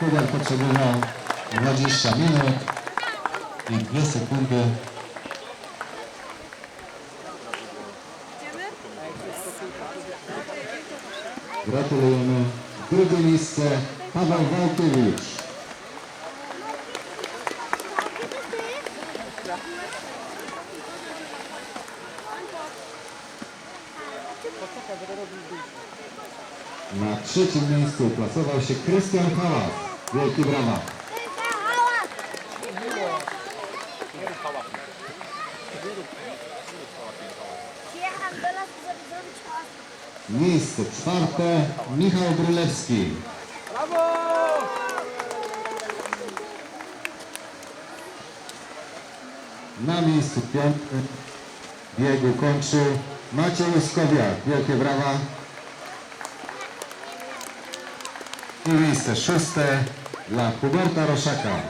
Hubert potrzebował 20 minut i 2 sekundy. Gratulujemy. Drugie miejsce Paweł Wałkiewicz. Na trzecim miejscu uplasował się Krystian Hałas. Wielkie brawa. Miejsce czwarte Michał Brylewski. Na miejscu piątym biegu kończył Maciej Łyskowiak. Wielkie brawa. i miejsce szóste dla Huberta Roszaka.